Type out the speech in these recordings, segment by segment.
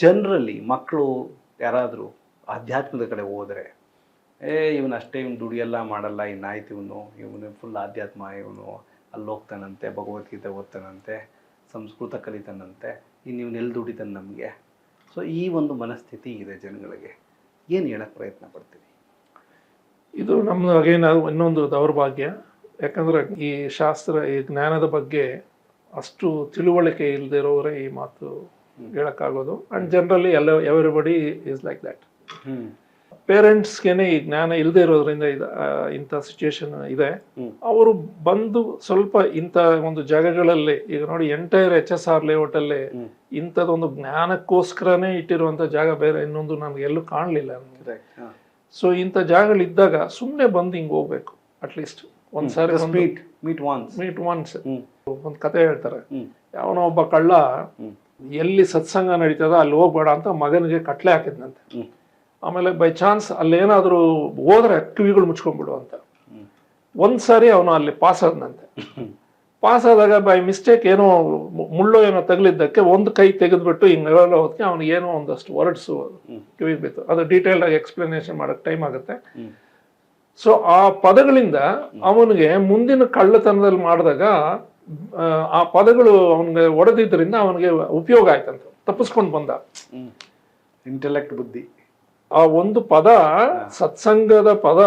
ಜನರಲ್ಲಿ ಮಕ್ಕಳು ಯಾರಾದರೂ ಆಧ್ಯಾತ್ಮದ ಕಡೆ ಹೋದರೆ, ಏ, ಇವನು ಅಷ್ಟೇ, ಇವನು ದುಡಿಯೆಲ್ಲ ಮಾಡಲ್ಲ ಇನ್ನಾಯ್ತು ಇವನು ಇವನು ಫುಲ್ ಆಧ್ಯಾತ್ಮ, ಇವನು ಅಲ್ಲಿ ಹೋಗ್ತಾನಂತೆ ಭಗವದ್ಗೀತೆ ಓದ್ತಾನಂತೆ, ಸಂಸ್ಕೃತ ಕಲಿತಾನಂತೆ ಇನ್ನು ಇವನು ಎಲ್ಲಿ ದುಡಿತಾನೆ ನಮಗೆ? ಸೊ ಈ ಒಂದು ಮನಸ್ಥಿತಿ ಇದೆ ಜನಗಳಿಗೆ. ಏನು ಹೇಳಕ್ಕೆ ಪ್ರಯತ್ನ ಪಡ್ತೀವಿ ಇದು ನಮ್ಮ ಅಗೇನ್ ಇನ್ನೊಂದು ದೌರ್ಭಾಗ್ಯ. ಯಾಕಂದ್ರೆ ಈ ಶಾಸ್ತ್ರ, ಈ ಜ್ಞಾನದ ಬಗ್ಗೆ ಅಷ್ಟು ತಿಳುವಳಿಕೆ ಇಲ್ಲದೆ ಈ ಮಾತು ಹೇಳಕ್ಕಾಗೋದು. ಅಂಡ್ ಜನರಲಿ ಎಲ್ಲ ಎವ್ರಿಬಡಿ ಈಸ್ ಲೈಕ್ ದ್ಯಾಟ್ ಪೇರೆಂಟ್ಸ್ಗೇನೆ ಈ ಜ್ಞಾನ ಇಲ್ಲದೆ ಇರೋದ್ರಿಂದ ಇದು ಇಂಥ ಸಿಚುಯೇಷನ್ ಇದೆ. ಅವರು ಬಂದು ಸ್ವಲ್ಪ ಇಂಥ ಒಂದು ಜಾಗಗಳಲ್ಲಿ ಈಗ ನೋಡಿ ಎಂಟೈರ್ ಎಚ್ ಎಸ್ ಆರ್ ಲೇಔಟಲ್ಲಿ. ಇಂಥದ್ದೊಂದು ಜ್ಞಾನಕ್ಕೋಸ್ಕರನೇ ಇಟ್ಟಿರುವಂಥ ಜಾಗ ಬೇರೆ ಇನ್ನೊಂದು ನನಗೆ ಎಲ್ಲೂ ಕಾಣಲಿಲ್ಲ ನನಗೆ. ಸೊ ಇಂಥ ಜಾಗಗಳಿದ್ದಾಗ ಸುಮ್ಮನೆ ಬಂದು ಹಿಂಗೆ ಹೋಗ್ಬೇಕು ಅಟ್ಲೀಸ್ಟ್ ಒಂದು ಸಾರಿ meet meet once meet once ಒಂದು ಕತೆ ಹೇಳ್ತಾರೆ. ಯಾವನೋ ಒಬ್ಬ ಕಳ್ಳ ಎಲ್ಲಿ ಸತ್ಸಂಗ ನಡೀತದ ಅಲ್ಲಿ ಹೋಗ್ಬೇಡ ಅಂತ ಮಗನಿಗೆ ಕಟ್ಲೆ ಹಾಕಿದ್ನಂತೆ. ಆಮೇಲೆ ಬೈ ಚಾನ್ಸ್ ಅಲ್ಲೇನಾದರೂ ಹೋದ್ರೆ ಕಿವಿಗಳು ಮುಚ್ಕೊಂಡ್ಬಿಡು ಅಂತ. ಒಂದು ಸಾರಿ ಅವನು ಅಲ್ಲಿ ಪಾಸ್ ಆದನಂತೆ. ಪಾಸ್ ಆದಾಗ ಬೈ ಮಿಸ್ಟೇಕ್ ಏನೋ ಮುಳ್ಳು ಏನೋ ತಗಲಿದ್ದಕ್ಕೆ ಒಂದು ಕೈ ತೆಗೆದ್ಬಿಟ್ಟು ಹಿಂಗೆ ಹೋದಕ್ಕೆ ಅವ್ನಿಗೆ ಏನೋ ಒಂದಷ್ಟು ವರ್ಡ್ಸು. ಕಿವಿಗೆ ಬಿತ್ತು. ಅದು ಡೀಟೇಲ್ಡ್ ಆಗಿ ಎಕ್ಸ್ಪ್ಲನೇಷನ್ ಮಾಡೋಕ್ಕೆ ಟೈಮ್ ಆಗುತ್ತೆ. ಸೊ ಆ ಪದಗಳಿಂದ ಅವನಿಗೆ ಮುಂದಿನ ಕಳ್ಳತನದಲ್ಲಿ ಮಾಡಿದಾಗ ಆ, ಪದಗಳು ಅವನಿಗೆ ಒಡೆದಿದ್ದರಿಂದ ಅವನಿಗೆ ಉಪಯೋಗ ಆಯ್ತಂತ. ತಪ್ಪಿಸ್ಕೊಂಡು ಬಂದ. ಇಂಟೆಲೆಕ್ಟ್ ಬುದ್ಧಿ. ಆ ಒಂದು ಪದ ಸತ್ಸಂಗದ ಪದ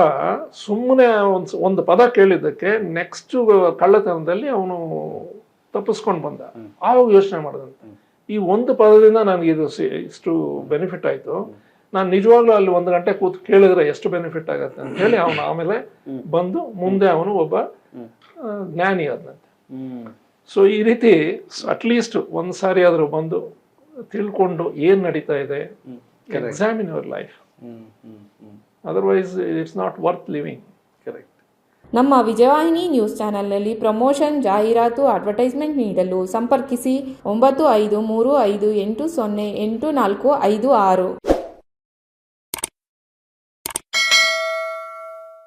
ಸುಮ್ಮನೆ ಒಂದು ಒಂದು ಪದ ಕೇಳಿದ್ದಕ್ಕೆ ನೆಕ್ಸ್ಟ್ ಕಳ್ಳತನದಲ್ಲಿ ಅವನು ತಪ್ಪಿಸ್ಕೊಂಡು ಬಂದ. ಆವಾಗ ಯೋಚನೆ ಮಾಡಿದಂತ. ಈ ಒಂದು ಪದದಿಂದ ನನಗೆ ಇದು ಇಷ್ಟು ಬೆನಿಫಿಟ್ ಆಯ್ತು. ನಾನು ನಿಜವಾಗ್ಲೂ ಅಲ್ಲಿ ಒಂದು ಗಂಟೆ ಕೂತು ಕೇಳಿದ್ರೆ ಎಷ್ಟು ಬೆನಿಫಿಟ್ ಆಗತ್ತೆ ಅಂತ ಹೇಳಿ ಅವನು ಆಮೇಲೆ ಬಂದು ಮುಂದೆ ಅವನು ಒಬ್ಬ ಜ್ಞಾನಿ ಆದ್ನಂತೆ ಹ್ಞೂ ಸೊ ಈ ರೀತಿ ಅಟ್ಲೀಸ್ಟ್ ಒಂದು ಸಾರಿ ಆದರೂ ಬಂದು ತಿಳ್ಕೊಂಡು ಏನು ನಡೀತಾ ಇದೆ ಎಕ್ಸಾಮಿನ್ ಯುವರ್ ಲೈಫ್ ಹ್ಞೂ ಹ್ಞೂ ಹ್ಞೂ otherwise it's not worth living correct ನಮ್ಮ ವಿಜಯವಾಹಿನಿ ನ್ಯೂಸ್ ಚಾನೆಲ್ನಲ್ಲಿ ಪ್ರಮೋಷನ್ ಜಾಹೀರಾತು ಅಡ್ವರ್ಟೈಸ್ಮೆಂಟ್ ನೀಡಲು ಸಂಪರ್ಕಿಸಿ ಒಂಬತ್ತು ಐದು ಮೂರು ಐದು ಎಂಟು ಸೊನ್ನೆ ಎಂಟು ನಾಲ್ಕು ಐದು ಆರು.